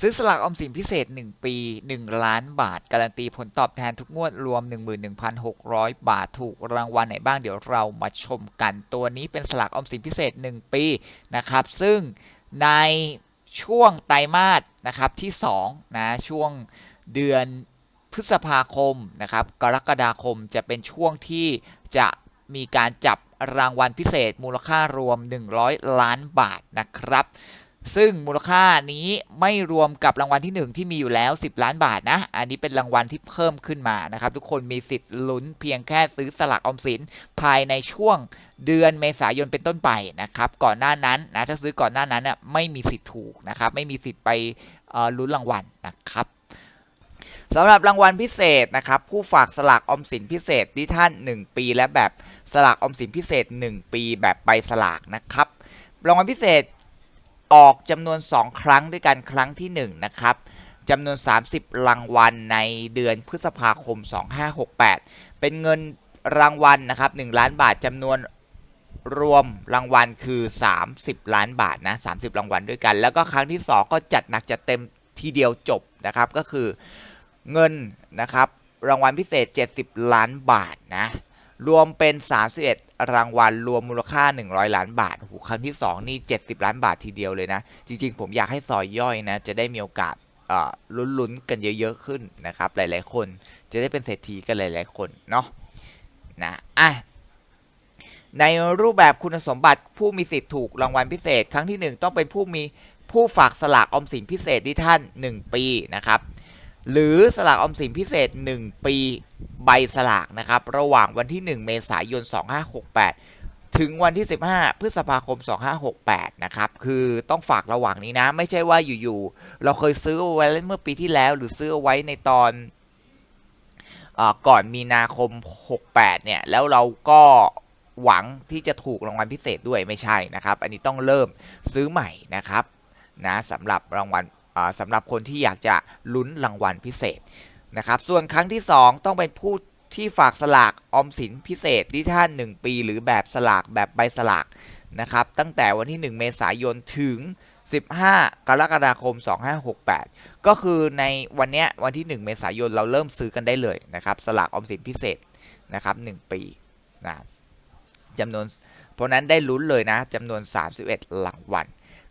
ซื้อสลากออมสินพิเศษ 1 ปี 1 ล้านบาท การันตีผลตอบแทนทุกงวดรวม 11,600 บาทถูกรางวัลไหนบ้างเดี๋ยวเรามาชมกัน ตัวนี้เป็นสลากออมสินพิเศษ 1 ปีนะครับ ซึ่งในช่วงไตรมาสนะครับที่2นะช่วงเดือนพฤษภาคมนะครับกรกฎาคมจะเป็นช่วงที่จะมีการจับรางวัลพิเศษมูลค่ารวม 100 ล้านบาทนะครับ ซึ่งมูลค่านี้ไม่รวมกับรางวัลที่ 1 ที่มีอยู่แล้ว 10 ล้านบาทนะ อันนี้เป็นรางวัลที่เพิ่มขึ้นมานะครับ ทุกคนมีสิทธิ์ลุ้นเพียงแค่ซื้อสลากออมสินภายในช่วงเดือนเมษายนเป็นต้นไปนะครับ ก่อนหน้านั้นนะถ้าซื้อก่อนหน้านั้นน่ะไม่มีสิทธิ์ถูกนะครับ ไม่มีสิทธิ์ไปลุ้นรางวัลนะครับสำหรับรางวัลพิเศษนะครับ ผู้ฝากสลากออมสินพิเศษที่ท่าน 1 ปีและแบบสลากออมสินพิเศษ 1 ปีแบบใบสลากนะครับรางวัลพิเศษ ออกจำนวน 2 ครั้งด้วยกันครั้งที่ 1 นะครับจำนวน 30 รางวัลในเดือนพฤษภาคม 2568 เป็นเงินรางวัลนะครับ 1 ล้านบาทจำนวนรวมรางวัลคือ 30 ล้านบาทนะ 30 รางวัลด้วยกัน แล้วก็ครั้งที่ 2 ก็จัดหนักจัดเต็มทีเดียวจบนะครับ ก็คือเงินนะครับ รางวัลพิเศษ 70 ล้านบาทนะ รวมเป็น 31 รางวัล รวมมูลค่า 100 ล้านบาทโอ้โหครั้งที่ 2 นี่ 70 ล้านบาททีเดียวเลยนะ จริงๆ ผมอยากให้ซอยย่อยนะ จะได้มีโอกาสลุ้นๆ กันเยอะๆ ขึ้นนะครับ หลายๆ คน จะได้เป็นเศรษฐีกันหลายๆ คนเนาะ นะ อะ ในรูปแบบคุณสมบัติผู้มีสิทธิ์ถูกรางวัลพิเศษ ครั้งที่ 1 ต้องเป็นผู้มีผู้ฝากสลากออมสินพิเศษที่ท่าน 1 ปีนะครับ หรือสลากออมสินพิเศษ 1 ปีใบสลากนะครับ ระหว่างวันที่ 1 เมษายน 2568 ถึงวันที่ 15 พฤษภาคม 2568 นะครับ คือต้องฝากระหว่างนี้นะ ไม่ใช่ว่าอยู่ๆ เราเคยซื้อไว้เมื่อปีที่แล้ว หรือซื้อไว้ในตอนอก่อนมีนาคม 68 เนี่ย แล้วเราก็หวังที่จะถูกรางวัลพิเศษด้วยไม่ใช่นะครับ อันนี้ต้องเริ่มซื้อใหม่นะครับนะสำหรับรางวัล สำหรับคนที่อยากจะลุ้นรางวัลพิเศษนะครับ ส่วนครั้งที่ 2 ต้องเป็นผู้ที่ฝากสลากออมสินพิเศษที่ท่าน 1 ปี หรือแบบสลากแบบใบสลากนะครับตั้งแต่วันที่ 1 เมษายนถึง 15 กรกฎาคม 2568 ก็คือในวันนี้วันที่ 1 เมษายนเราเริ่มซื้อกันได้เลยนะครับสลากออมสินพิเศษนะครับ1ปีนะจำนวนเพราะนั้นได้ลุ้นเลยนะจำนวน 31รางวัล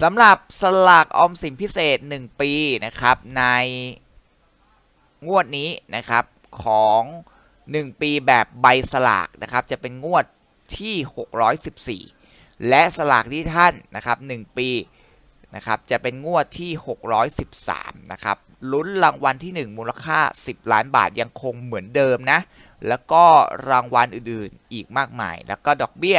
สำหรับสลากออมสินพิเศษ 1 ปีนะครับ ในงวดนี้นะครับของ 1 ปีแบบใบสลากนะครับจะเป็นงวดที่ 614 และสลากที่ท่านนะครับ 1 ปีนะครับจะเป็นงวดที่ 613 นะครับลุ้นรางวัลที่ 1 มูลค่า 10 ล้านบาทยังคงเหมือนเดิมนะ แล้วก็รางวัลอื่นๆอีกมากมาย แล้วก็ดอกเบี้ย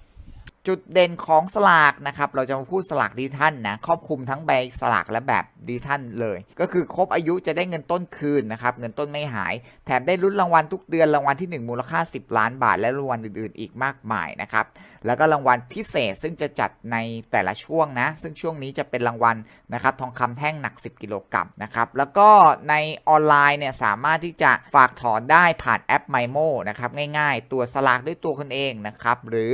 จุดเด่นของสลากนะครับ เราจะมาพูดสลากดิจิทัลนะครอบคลุมทั้งใบสลากและแบบดิจิทัลเลย ก็คือครบอายุจะได้เงินต้นคืนนะครับ เงินต้นไม่หาย แถมได้ลุ้นรางวัลทุกเดือนรางวัลที่ 1 มูลค่า 10 ล้านบาท และรางวัลอื่นๆ อีกมากมายนะครับ แล้วก็รางวัลพิเศษซึ่งจะจัดในแต่ละช่วงนะ ซึ่งช่วงนี้จะเป็นรางวัลนะครับทองคำแท่งหนัก 10 กิโลกรัมนะครับ แล้วก็ในออนไลน์เนี่ยสามารถที่จะฝากถอนได้ผ่านแอป MyMo นะครับง่าย ๆ ตัวสลากด้วยตัวคนเองนะครับหรือ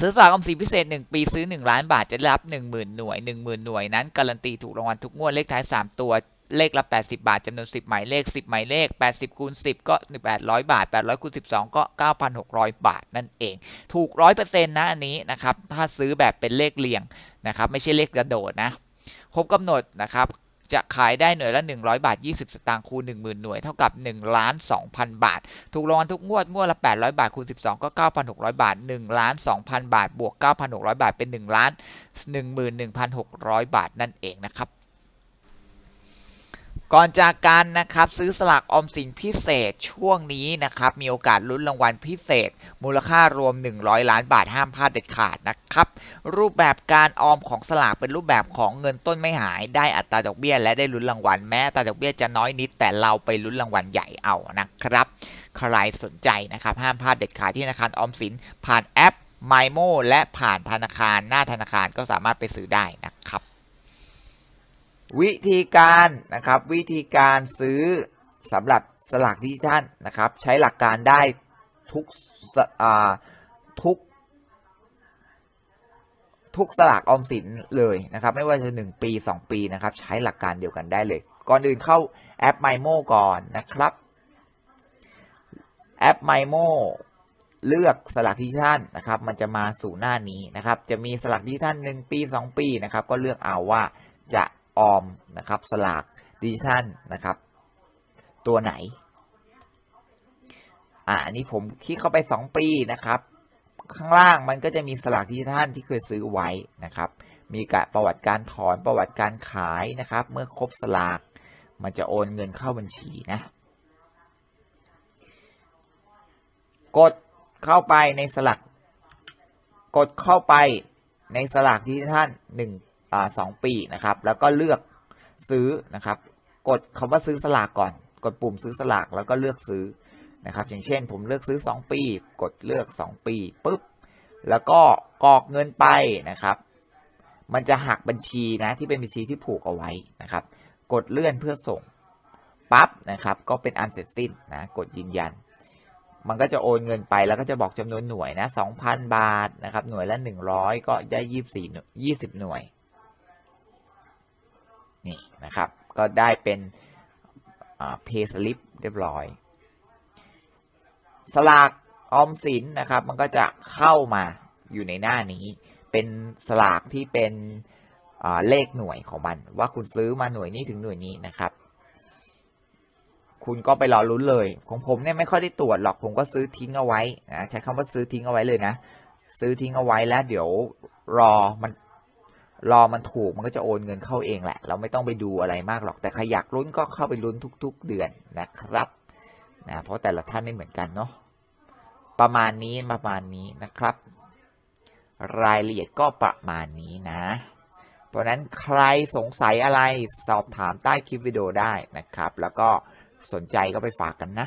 ซื้อสลากออมสินพิเศษ 1 ปีซื้อ 1 ล้านบาทจะได้รับ 10,000 หน่วย 10,000 หน่วยนั้น การันตีถูกรางวัลทุกงวดเลขท้าย 3 ตัวเลขละ 80 บาทจำนวน 10 หมายเลข 10 หมายเลข 80คูณ10 ก็ 800 บาท 800คูณ12 ก็ 9,600 บาทนั่นเอง ถูก 100%นะอันนี้นะครับ ถ้าซื้อแบบเป็นเลขเรียงนะครับ ไม่ใช่เลขกระโดดนะ ครบกำหนดนะครับ จะขายได้หน่วยละ 100 บาท 20 สตางค์คูณ10,000 หน่วยเท่ากับ1ล้าน2,000 บาท ถูกรางวัลทุกงวดงวดละ 800 บาทคูณ 12 ก็ 9,600 บาท1ล้าน2,000 บาท บวก 9,600 บาทเป็น1ล้าน11,600 บาทนั่นเองนะครับ ก่อนจากกันนะครับซื้อสลากออมสินพิเศษช่วงนี้นะครับมีโอกาสลุ้นรางวัลพิเศษ มูลค่ารวม 100 ล้านบาทห้ามพลาดเด็ดขาดนะครับรูปแบบการออมของสลากเป็นรูปแบบของเงินต้นไม่หายได้อัตราดอกเบี้ย และได้ลุ้นรางวัลแม้อัตราดอกเบี้ยจะน้อยนิด แต่เราไปลุ้นรางวัลใหญ่เอานะครับใครสนใจนะครับห้ามพลาดเด็ดขาดที่ธนาคารออมสินผ่านแอป m y m o และผ่านธนาคารหน้าธนาคารก็สามารถไปซื้อได้นะครับ วิธีการนะครับวิธีการซื้อสำหรับสลากดิจิทัลนะครับ ใช้หลักการได้ทุกทุก ทุกสลากออมสินเลยนะครับ ไม่ว่าจะ 1 ปี 2 ปีนะครับ ใช้หลักการเดียวกันได้เลย ก่อนอื่นเข้าแอป MyMo ก่อนนะครับ แอป MyMo เลือกสลากดิจิทัลนะครับ มันจะมาสู่หน้านี้นะครับ จะมีสลากดิจิทัล1ปี 2 ปีนะครับ ก็เลือกเอาว่าจะ ออมนะครับสลากดิจิทัลนะครับ ตัวไหน อ่าอันนี้ผมคลิกเข้าไป 2 ปีนะครับ ข้างล่างมันก็จะมีสลากดิจิทัลที่เคยซื้อไว้นะครับ มีกะประวัติการถอนประวัติการขายนะครับ เมื่อครบสลากมันจะโอนเงินเข้าบัญชีนะ กดเข้าไปในสลัก กดเข้าไปในสลากดิจิทัลหนึ่ง สองปีนะครับ แล้วก็เลือกซื้อนะครับ กดคำว่าซื้อสลากก่อน กดปุ่มซื้อสลากแล้วก็เลือกซื้อนะครับ อย่างเช่น ผมเลือกซื้อ 2 ปี กดเลือก 2 ปีปุ๊บแล้วก็กรอกเงินไปนะครับ มันจะหักบัญชีนะที่เป็นบัญชีที่ผูกเอาไว้นะครับ กดเลื่อนเพื่อส่งปั๊บนะครับ ก็เป็นอันเสร็จสิ้นนะกดยืนยัน มันก็จะโอนเงินไปแล้วก็จะบอกจำนวนหน่วยนะ2,000 บาทนะครับ หน่วยละ 100 ก็ได้ 24 20 หน่วย นี่นะครับ ก็ได้เป็นเพย์สลิปเรียบร้อย สลากออมสินนะครับ มันก็จะเข้ามาอยู่ในหน้านี้ เป็นสลากที่เป็นเลขหน่วยของมัน ว่าคุณซื้อมาหน่วยนี้ถึงหน่วยนี้นะครับ คุณก็ไปรอลุ้นเลย ของผมเนี่ยไม่ค่อยได้ตรวจหรอกผมก็ซื้อทิ้งเอาไว้นะใช้คำว่าซื้อทิ้งเอาไว้เลยนะ ซื้อทิ้งเอาไว้แล้วเดี๋ยวรอมัน รอมันถูกมันก็จะโอนเงินเข้าเองแหละ เราไม่ต้องไปดูอะไรมากหรอก แต่ใครอยากลุ้นก็เข้าไปลุ้นทุก ๆ เดือนนะครับนะเพราะแต่ละท่านไม่เหมือนกันเนาะประมาณนี้ประมาณนี้นะครับ รายละเอียดก็ประมาณนี้นะ เพราะนั้นใครสงสัยอะไรสอบถามใต้คลิปวิดีโอได้นะครับ แล้วก็สนใจก็ไปฝากกันนะ